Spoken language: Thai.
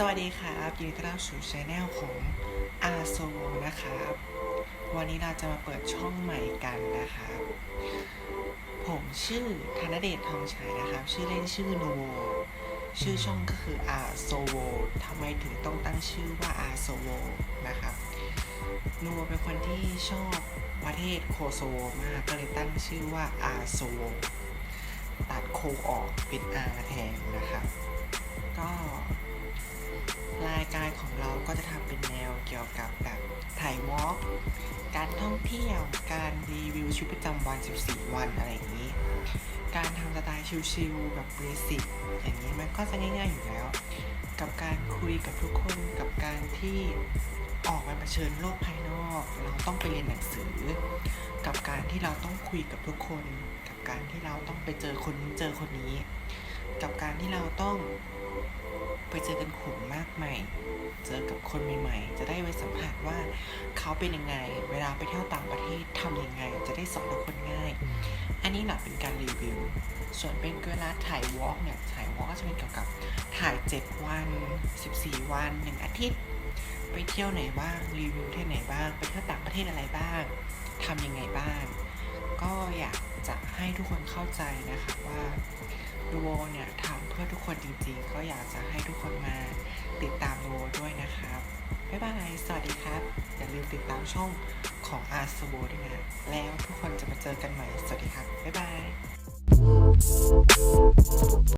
สวัสดีครับยินดีต้อนรับสู่ช anel ของอาโซนะครับ วันนี้เราจะมาเปิดช่องใหม่กันนะครับ ผมชื่อธนเดชทองชัยนะครับ ชื่อเล่นชื่อโนโวชื่อช่องก็คืออาโซโวทำไมถึงต้องตั้งชื่อว่าอาโซโวนะครับโนโวเป็นคนที่ชอบประเทศโคโซโวมากก็เลยตั้งชื่อว่าอาโซโวตัดโคออกเป็นอาแทนายการของเราก็จะทำเป็นแนวเกี่ยวกับแบบถ่ายวอล์กการท่องเที่ยว การรีวิวชีวิตประจำวัน 14 วันอะไรอย่างนี้ การทำสไตล์ชิลๆแบบเบสิกอย่างนี้มันก็จะง่ายๆอยู่แล้ว กับการคุยกับทุกคนกับการที่ออกมาเผชิญโลกภายนอก เราต้องไปเรียนหนังสือ กับการที่เราต้องคุยกับทุกคน กับการที่เราต้องไปเจอคนนู้เจอคนนี้ กับการที่เราต้อง เจอกันขุมมากใหม่ เจอกับคนใหม่ๆ จะได้ไปสัมผัสว่าเขาเป็นยังไง เวลาไปเที่ยวต่างประเทศทำยังไง จะได้สอนทุกคนง่าย อันนี้แหละเป็นการรีวิว ส่วนเป็นเวลาถ่ายวอล์กเนี่ย ถ่ายวอล์กก็จะเป็นเกี่ยวกับถ่าย 7 วัน 14 วัน 1 อาทิตย์ ไปเที่ยวไหนบ้าง รีวิวที่ไหนบ้าง ไปเที่ยวต่างประเทศอะไรบ้างทำยังไงบ้าง ก็อยากจะให้ทุกคนเข้าใจนะคะว่าดูโวเนี่ยทำเพื่อทุกคนจริงๆ ก็อยากจะให้ทุกคนมาติดตามดูโวด้วยนะครับบ๊ายบาย สวัสดีครับ อย่าลืมติดตามช่องของอาร์สโบด้วยนะ แล้วทุกคนจะมาเจอกันใหม่ สวัสดีครับ บ๊ายบาย